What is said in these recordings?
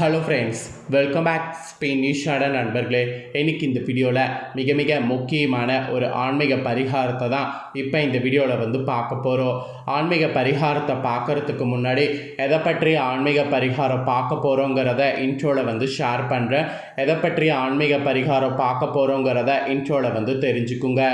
Hello friends welcome back Spain நியூஷாட நண்பர்களே. எனக்கு இந்த வீடியோவில் மிக மிக முக்கியமான ஒரு ஆன்மீக பரிகாரத்தை தான் இப்போ இந்த வீடியோவில் வந்து பார்க்க போகிறோம் ஆன்மீக பரிகாரத்தை பார்க்கறதுக்கு முன்னாடி எதை பற்றி ஆன்மீக பரிகாரம் பார்க்க போகிறோங்கிறத இன்ட்ரோவில் வந்து ஷேர் பண்ணுறேன் எதை பற்றி ஆன்மீக பரிகாரம் பார்க்க போகிறோங்கிறத இன்ட்ரோவில் வந்து தெரிஞ்சுக்குங்க.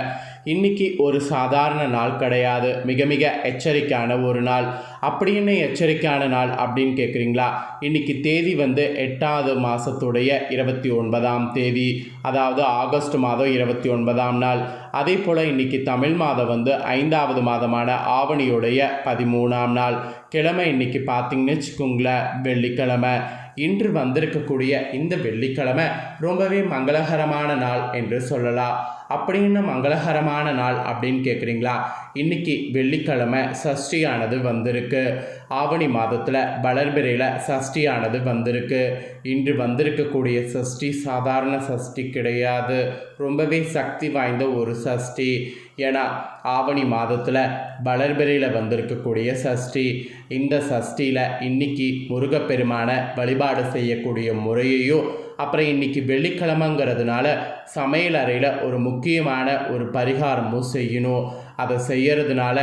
இன்னைக்கு ஒரு சாதாரண நாள் கிடையாது. மிக மிக எச்சரிக்கையான ஒரு நாள். அப்படின்னு எச்சரிக்கையான நாள் அப்படின்னு கேட்குறீங்களா இன்னைக்கு தேதி வந்து எட்டாவது மாதத்துடைய இருபத்தி ஒன்பதாம் தேதி. அதாவது ஆகஸ்ட் மாதம் இருபத்தி ஒன்பதாம் நாள். அதே போல் இன்னைக்கு தமிழ் மாதம் வந்து ஐந்தாவது மாதமான ஆவணியுடைய பதிமூணாம் நாள். கிழமை இன்னைக்கு பார்த்தீங்கன்னு வச்சுக்கோங்களேன் வெள்ளிக்கிழமை. இன்று வந்திருக்கக்கூடிய இந்த வெள்ளிக்கிழமை ரொம்பவே மங்களகரமான நாள் என்று சொல்லலாம். அப்படின்னு மங்களகரமான நாள் அப்படின்னு கேட்குறீங்களா இன்னைக்கு வெள்ளிக்கிழமை சஷ்டியானது வந்திருக்கு. ஆவணி மாதத்தில் வளர்பிறையில் சஷ்டியானது வந்திருக்கு. இன்று வந்திருக்கக்கூடிய சஷ்டி சாதாரண சஷ்டி கிடையாது. ரொம்பவே சக்தி வாய்ந்த ஒரு சஷ்டி. ஏன்னா ஆவணி மாதத்தில் வளர்பிறையில் வந்திருக்கக்கூடிய சஷ்டி. இந்த சஷ்டியில் இன்னைக்கு முருகப்பெருமான வழிபாடு செய்யக்கூடிய முறையையும் அப்புறம் இன்னைக்கு வெள்ளிக்கிழமைங்கிறதுனால சமையல் அறையில் ஒரு முக்கியமான ஒரு பரிகாரமும் செய்யணும். அதை செய்யறதுனால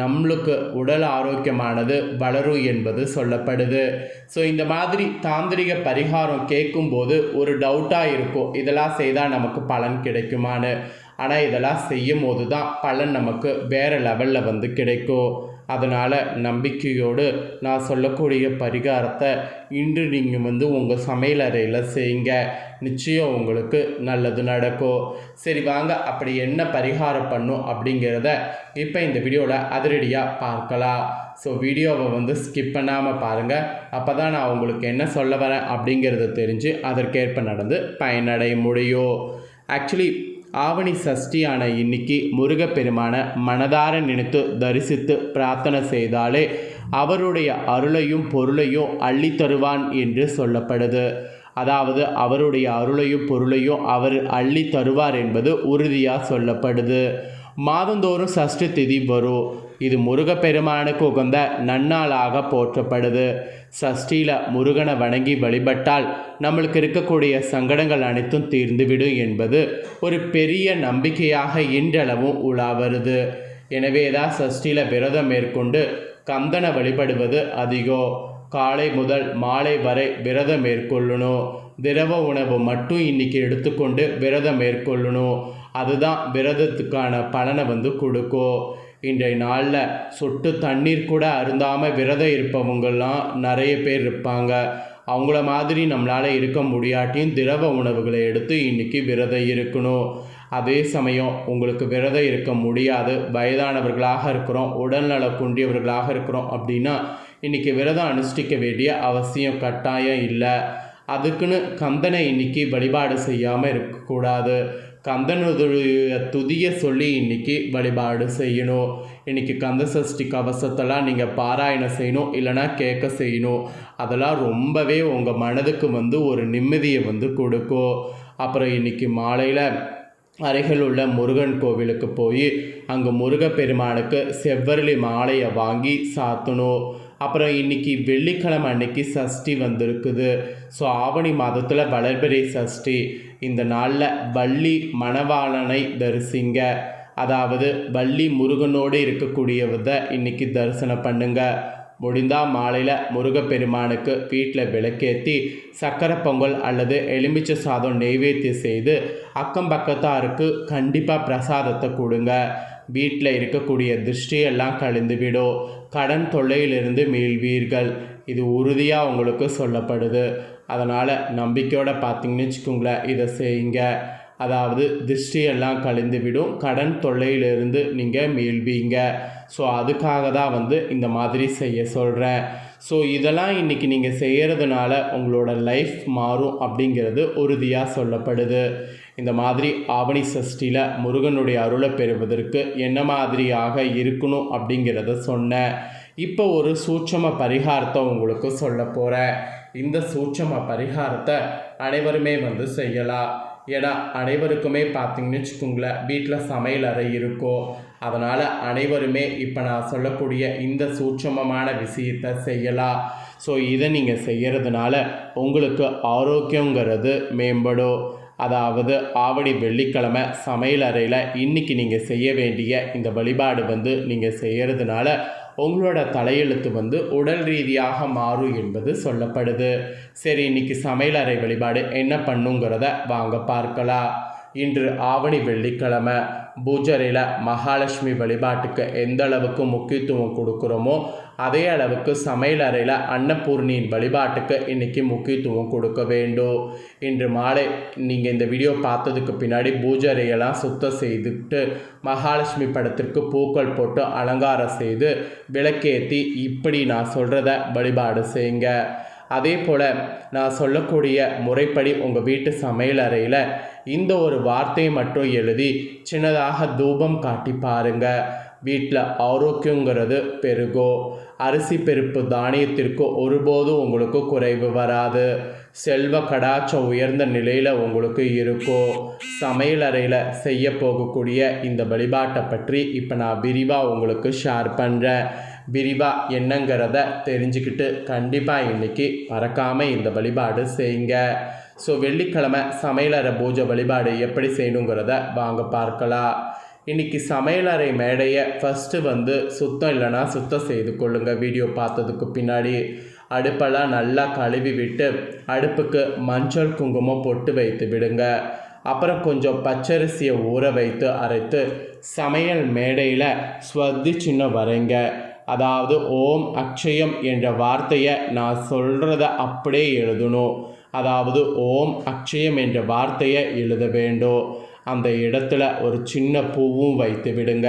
நம்மளுக்கு உடல் ஆரோக்கியமானது வளரும் என்பது சொல்லப்படுது. ஸோ இந்த மாதிரி தாந்திரிக பரிகாரம் கேட்கும்போது ஒரு டவுட்டாக இருக்கும். இதெல்லாம் செய்தால் நமக்கு பலன் கிடைக்குமான்னு. ஆனால் இதெல்லாம் செய்யும் போது தான் பலன் நமக்கு வேறு லெவலில் வந்து கிடைக்கும். அதனால் நம்பிக்கையோடு நான் சொல்லக்கூடிய பரிகாரத்தை இன்று நீங்கள் வந்து உங்கள் சமையல் அறையில் செய்யுங்க. நிச்சயம் உங்களுக்கு நல்லது நடக்கும். சரி வாங்க. அப்படி என்ன பரிகாரம் பண்ணும் அப்படிங்கிறத இப்போ இந்த வீடியோவில் அதிரடியாக பார்க்கலாம். ஸோ வீடியோவை வந்து ஸ்கிப் பண்ணாமல் பாருங்கள் அப்போ தான் நான் உங்களுக்கு என்ன சொல்ல வரேன் அப்படிங்கிறத தெரிஞ்சு அதற்கேற்ப நடந்து பயனடைய முடியும். ஆக்சுவலி ஆவணி சஷ்டியான இன்னைக்கு முருகப்பெருமான மனதார நினைத்து தரிசித்து பிரார்த்தனை செய்தாலே அவருடைய அருளையும் பொருளையும் அள்ளி தருவான் என்று சொல்லப்படுது. அதாவது அவருடைய அருளையும் பொருளையும் அவர் அள்ளி தருவார் என்பது உறுதியாக சொல்லப்படுது. மாதந்தோறும் சஷ்டி திதி வரும். இது முருகப்பெருமானுக்கு உகந்த நன்னாளாக போற்றப்படுது. சஷ்டியில் முருகனை வணங்கி வழிபட்டால் நம்மளுக்கு இருக்கக்கூடிய சங்கடங்கள் அனைத்தும் தீர்ந்துவிடும் என்பது ஒரு பெரிய நம்பிக்கையாக இன்றளவும் உலா வருது எனவே தான் சஷ்டியில் விரதம் மேற்கொண்டு கந்தனை வழிபடுவது அதிகம் காலை முதல் மாலை வரை விரதம் மேற்கொள்ளணும். திரவ உணவு மட்டும் இன்னைக்கு எடுத்துக்கொண்டு விரதம் மேற்கொள்ளணும். அதுதான் விரதத்துக்கான பலனை வந்து கொடுக்கும். இன்றைய நாளில் சொட்டு தண்ணீர் கூட அருந்தாமல் விரதம் இருப்பவங்கள்லாம் நிறைய பேர் இருப்பாங்க. அவங்கள மாதிரி நம்மளால் இருக்க முடியாட்டியும் திரவ உணவுகளை எடுத்து இன்றைக்கி விரதம் இருக்கணும். அதே சமயம் உங்களுக்கு விரதம் இருக்க முடியாது. வயதானவர்களாக இருக்கிறோம் உடல்நல குன்றியவர்களாக இருக்கிறோம் அப்படின்னா இன்றைக்கி விரதம் அனுஷ்டிக்க வேண்டிய அவசியம் கட்டாயம் இல்லை. அதுக்குன்னு கந்தனை இன்னைக்கு வழிபாடு செய்யாமல் இருக்கக்கூடாது. கந்தனுடைய துதிய சொல்லி இன்னைக்கு வழிபாடு செய்யணும். இன்னைக்கு கந்த சஷ்டி கவசத்தெல்லாம் நீங்கள் பாராயணம் செய்யணும் இல்லைனா கேட்க செய்யணும். அதெல்லாம் ரொம்பவே உங்கள் மனதுக்கு வந்து ஒரு நிம்மதியை வந்து கொடுக்கும். அப்புறம் இன்னைக்கு மாலையில் அருகில் உள்ள முருகன் கோவிலுக்கு போய் அங்கே முருகப்பெருமானுக்கு செவ்வரளி மாலையை வாங்கி சாத்தணும். அப்புறம் இன்னைக்கு வெள்ளிக்கிழமை அன்னைக்கு சஷ்டி வந்திருக்குது. ஸோ ஆவணி மாதத்தில் வளர்பிறை சஷ்டி. இந்த நாளில் வள்ளி மணவாளனை தரிசிங்க. அதாவது வள்ளி முருகனோடு இருக்கக்கூடியவதை இன்னைக்கு தரிசனம் பண்ணுங்க. முடிந்தால் மாலையில் முருகப்பெருமானுக்கு வீட்டில் விளக்கேற்றி சக்கரை பொங்கல் அல்லது எலுமிச்சை சாதம் நெய்வேத்தியம் செய்து அக்கம் பக்கத்தாருக்கு கண்டிப்பாக பிரசாதத்தை கொடுங்க. வீட்டில் இருக்கக்கூடிய திருஷ்டியெல்லாம் கழிந்துவிடும் கடன் தொல்லையிலிருந்து மீள்வீர்கள். இது உறுதியாக உங்களுக்கு சொல்லப்படுது. அதனால் நம்பிக்கையோடு பார்த்தீங்கன்னு வச்சுக்கோங்களேன் இதை செய்யுங்க. அதாவது திருஷ்டியெல்லாம் கழிந்து விடும் கடன் தொல்லையிலிருந்து நீங்கள் மீள்வீங்க. ஸோ அதுக்காக தான் வந்து இந்த மாதிரி செய்ய சொல்கிறேன் ஸோ இதெல்லாம் இன்றைக்கி நீங்கள் செய்கிறதுனால உங்களோட லைஃப் மாறும் அப்படிங்கிறது உறுதியாக சொல்லப்படுது. இந்த மாதிரி ஆவணி சஷ்டியில் முருகனுடைய அருளை பெறுவதற்கு என்ன மாதிரியாக இருக்கணும் அப்படிங்கிறத சொன்னேன். இப்போ ஒரு சூட்சம பரிகாரத்தை உங்களுக்கு சொல்ல போகிறேன் இந்த சூட்சம பரிகாரத்தை அனைவருமே வந்து செய்யலாம். ஏடா அனைவருக்குமே பார்த்தீங்கன்னு வச்சுக்கோங்களேன் வீட்டில் சமையல் அறை இருக்கும் அதனால் அனைவருமே இப்போ நான் சொல்லக்கூடிய இந்த சூட்சமமான விஷயத்தை செய்யலாம். ஸோ இதை நீங்கள் செய்கிறதுனால உங்களுக்கு ஆரோக்கியங்கிறது மேம்படும். அதாவது ஆவணி வெள்ளிக்கிழமை சமையல் அறையில் இன்றைக்கி நீங்கள் செய்ய வேண்டிய இந்த வழிபாடு வந்து நீங்கள் செய்கிறதுனால உங்களோட தலையெழுத்து வந்து உடல் ரீதியாக மாறும் என்பது சொல்லப்படுது. சரி இன்னைக்கு சமையலறை வழிபாடு என்ன பண்ணுங்கிறத வாங்க பார்க்கலாம். இன்று ஆவணி வெள்ளிக்கிழமை. பூஜரையில் மகாலட்சுமி வழிபாட்டுக்கு எந்த அளவுக்கு முக்கியத்துவம் கொடுக்குறோமோ அதே அளவுக்கு சமையல் அறையில் அன்னபூர்ணியின் வழிபாட்டுக்கு இன்றைக்கி முக்கியத்துவம் கொடுக்க வேண்டும். இன்று மாலை நீங்கள் இந்த வீடியோ பார்த்ததுக்கு பின்னாடி பூஜரையெல்லாம் சுத்தம் செய்துட்டு மகாலட்சுமி படத்திற்கு பூக்கள் போட்டு அலங்காரம் செய்து விளக்கேற்றி இப்படி நான் சொல்கிறத வழிபாடு செய்யுங்க. அதே போல் நான் சொல்லக்கூடிய முறைப்படி உங்கள் வீட்டு சமையல் அறையில் இந்த ஒரு வார்த்தையை மட்டும் எழுதி சின்னதாக தூபம் காட்டி பாருங்கள் வீட்டில் ஆரோக்கியங்கிறது பெருகோ. அரிசி பெருப்பு தானியத்திற்கு ஒருபோதும் உங்களுக்கு குறைவு வராது. செல்வ கடாச்சம் உயர்ந்த நிலையில் உங்களுக்கு இருக்கும் சமையலறையில் செய்ய போகக்கூடிய இந்த வழிபாட்டை பற்றி இப்போ நான் விரிவாக உங்களுக்கு ஷேர் பண்ணுறேன் விரிவாக என்னங்கிறத தெரிஞ்சுக்கிட்டு கண்டிப்பாக இன்றைக்கி மறக்காமல் இந்த வழிபாடு செய்யுங்க. ஸோ வெள்ளிக்கிழமை சமையலறை பூஜை வழிபாடு எப்படி செய்யணுங்கிறத வாங்க பார்க்கலாம். இன்றைக்கி சமையலறை மேடையை ஃபஸ்ட்டு வந்து சுத்தம் இல்லைன்னா சுத்தம் செய்து கொள்ளுங்கள் வீடியோ பார்த்ததுக்கு பின்னாடி அடுப்பெல்லாம் நல்லா கழுவி விட்டு அடுப்புக்கு மஞ்சள் குங்குமம் பொட்டு வைத்து விடுங்க. அப்புறம் கொஞ்சம் பச்சரிசியை ஊற வைத்து அரைத்து சமையல் மேடையில் ஸ்வத்தி சின்னம் வரைங்க. அதாவது ஓம் அக்ஷயம் என்ற வார்த்தையை நான் சொல்கிறத அப்படியே எழுதணும். அதாவது ஓம் அக்ஷயம் என்ற வார்த்தையை எழுத வேண்டும். அந்த இடத்துல ஒரு சின்ன பூவும் வைத்து விடுங்க.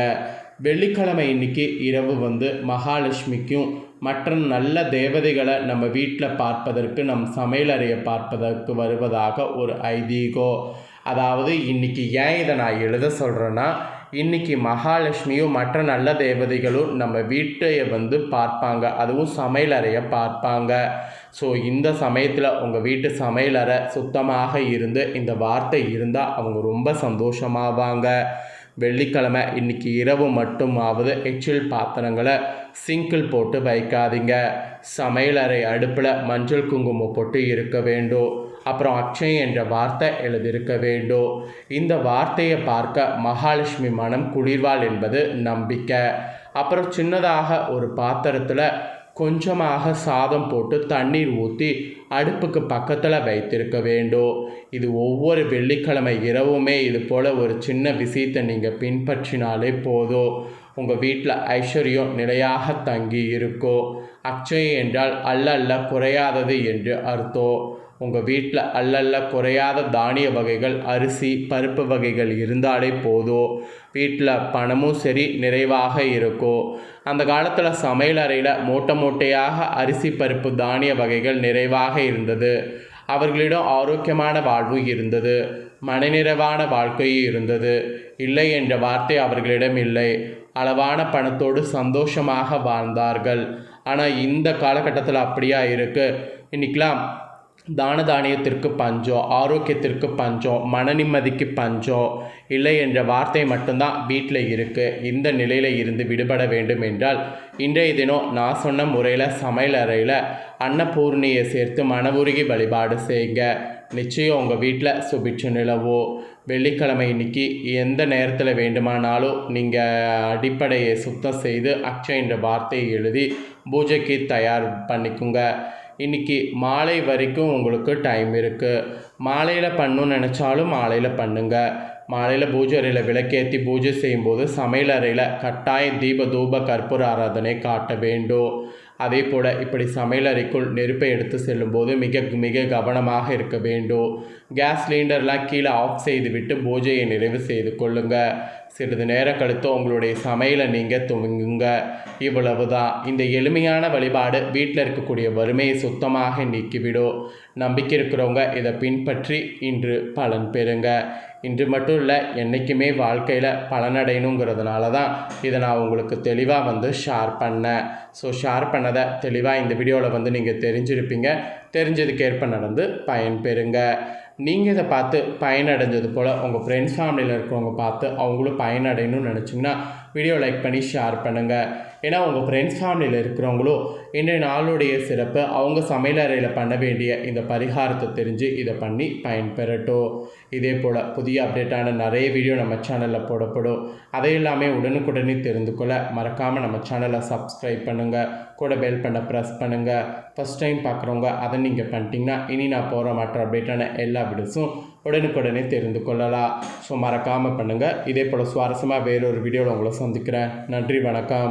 வெள்ளிக்கிழமை இன்னைக்கு இரவு வந்து மகாலட்சுமிக்கும் மற்ற நல்ல தேவதைகளை நம்ம வீட்டில் பார்ப்பதற்கு நம் சமையலறையை பார்ப்பதற்கு வருவதாக ஒரு ஐதீகம் அதாவது இன்னைக்கு ஏன் இதை நான் எழுத சொல்கிறேன்னா இன்னைக்கு மகாலட்சுமியும் மற்ற நல்ல தேவதைகளும் நம்ம வீட்டையை வந்து பார்ப்பாங்க. அதுவும் சமையலறையை பார்ப்பாங்க. ஸோ இந்த சமயத்தில் உங்கள் வீட்டு சமையலறை சுத்தமாக இருந்து இந்த வார்த்தை இருந்தால் அவங்க ரொம்ப சந்தோஷமாவாங்க. வெள்ளிக்கிழமை இன்னைக்கு இரவு மட்டுமாவது எச்சில் பாத்திரங்களை சிங்கிள் போட்டு வைக்காதீங்க. சமையலறை அடுப்பில் மஞ்சள் குங்குமம் போட்டு இருக்க வேண்டும். அப்புறம் அக்ஷய் என்ற வார்த்தை எழுதியிருக்க வேண்டும். இந்த வார்த்தையை பார்க்க மகாலட்சுமி மனம் குளிர்வாள் என்பது நம்பிக்கை. அப்புறம் சின்னதாக ஒரு பாத்திரத்தில் கொஞ்சமாக சாதம் போட்டு தண்ணீர் ஊற்றி அடுப்புக்கு பக்கத்தில் வைத்திருக்க வேண்டும். இது ஒவ்வொரு வெள்ளிக்கிழமை இரவுமே இது போல் ஒரு சின்ன விஷயத்தை நீங்கள் பின்பற்றினாலே போதும். உங்கள் வீட்டில் ஐஸ்வர்யம் நிலையாக தங்கி இருக்கும் அக்ஷயம் என்றால் அல்ல அல்ல குறையாதது என்று அர்த்தம். உங்கள் வீட்டில் அல்லல்ல குறையாத தானிய வகைகள் அரிசி பருப்பு வகைகள் இருந்தாலே போதும் வீட்டில் பணமும் சரி நிறைவாக இருக்கும் அந்த காலத்தில் சமையல் அறையில் மூட்டை மூட்டையாக அரிசி பருப்பு தானிய வகைகள் நிறைவாக இருந்தது. அவர்களிடம் ஆரோக்கியமான வாழ்வு இருந்தது. மனநிறைவான வாழ்க்கையும் இருந்தது. இல்லை என்ற வார்த்தை அவர்களிடம் இல்லை. அளவான பணத்தோடு சந்தோஷமாக வாழ்ந்தார்கள். ஆனால் இந்த காலகட்டத்தில் அப்படியா இருக்குது இன்றைக்கெலாம் தான தானியத்திற்கு பஞ்சம் ஆரோக்கியத்திற்கு பஞ்சம் மன நிம்மதிக்கு பஞ்சம் இல்லை என்ற வார்த்தை மட்டும்தான் வீட்டில் இருக்குது இந்த நிலையில் இருந்து விடுபட வேண்டும் என்றால் இன்றைய தினம் நான் சொன்ன முறையில் சமையல் அறையில் அன்னபூர்ணியை சேர்த்து மனவுருகி வழிபாடு செய்யுங்க நிச்சயம் உங்கள் வீட்டில் சுபிட்ச நிலவோ வெள்ளிக்கிழமை இன்னைக்கு எந்த நேரத்தில் வேண்டுமானாலும் நீங்கள் அடிப்படையை சுத்தம் செய்து அக்ஷய் என்ற வார்த்தையை எழுதி பூஜைக்கு தயார் பண்ணிக்குங்க. இன்றைக்கி மாலை வரைக்கும் உங்களுக்கு டைம் இருக்குது மாலையில் பண்ணணும்னு நினச்சாலும் மாலையில் பண்ணுங்கள் மாலையில் பூஜை அறையில் விளக்கேற்றி பூஜை செய்யும்போது சமையல் அறையில் கட்டாயம் தீப தூப கற்பூர ஆராதனை காட்ட வேண்டும். அதே போல் இப்படி சமையலறைக்குள் நெருப்பை எடுத்து செல்லும்போது மிக மிக கவனமாக இருக்க வேண்டும். கேஸ் சிலிண்டர்லாம் கீழே ஆஃப் செய்துவிட்டு பூஜையை நிறைவு செய்து கொள்ளுங்கள் சிறிது நேரம் கழித்து உங்களுடைய சமையலை நீங்கள் துவங்குங்க. இவ்வளவு தான் இந்த எளிமையான வழிபாடு வீட்டில் இருக்கக்கூடிய வறுமையை சுத்தமாக நீக்கிவிடும் நம்பிக்கை இருக்கிறவங்க இதை பின்பற்றி இன்று பலன் பெறுங்க. இன்று மட்டும் இல்லை என்றைக்குமே வாழ்க்கையில் பலனடையணுங்கிறதுனால தான் இதை நான் உங்களுக்கு தெளிவாக வந்து ஷேர் பண்ணேன். ஸோ ஷேர் பண்ணதை தெளிவாக இந்த வீடியோவில் வந்து நீங்கள் தெரிஞ்சிருப்பீங்க. தெரிஞ்சதுக்கேற்ப நடந்து பயன்பெறுங்க நீங்கள் இதை பார்த்து பயனடைஞ்சது போல் உங்கள் ஃப்ரெண்ட்ஸ் ஃபேமிலியில் இருக்கிறவங்க பார்த்து அவங்களும் பயனடையணும்னு நினச்சிங்கன்னா வீடியோ லைக் பண்ணி ஷேர் பண்ணுங்கள் ஏன்னா உங்கள் ஃப்ரெண்ட்ஸ் ஃபேமிலியில் இருக்கிறவங்களும் இன்றைய நாளுடைய சிறப்பு அவங்க சமையலறையில் பண்ண வேண்டிய இந்த பரிகாரத்தை தெரிஞ்சு இதை பண்ணி பயன்பெறட்டும். இதே போல் புதிய அப்டேட்டான நிறைய வீடியோ நம்ம சேனலில் போடப்படும். அதை எல்லாமே உடனுக்குடனே தெரிந்து கொள்ள மறக்காமல் நம்ம சேனலை சப்ஸ்கிரைப் பண்ணுங்கள் கூட பெல் பண்ண ப்ரெஸ் பண்ணுங்கள் ஃபஸ்ட் டைம் பார்க்குறவங்க அதை நீங்கள் பண்ணிட்டீங்கன்னா இனி நான் போகிற மற்ற அப்டேட்டான எல்லா வீடியோஸும் உடனுக்குடனே தெரிந்து கொள்ளலாம். ஸோ மறக்காமல் பண்ணுங்கள் இதே போல் சுவாரஸ்யமாக வேறொரு வீடியோவில் உங்களை சந்திக்கிறேன். நன்றி வணக்கம்.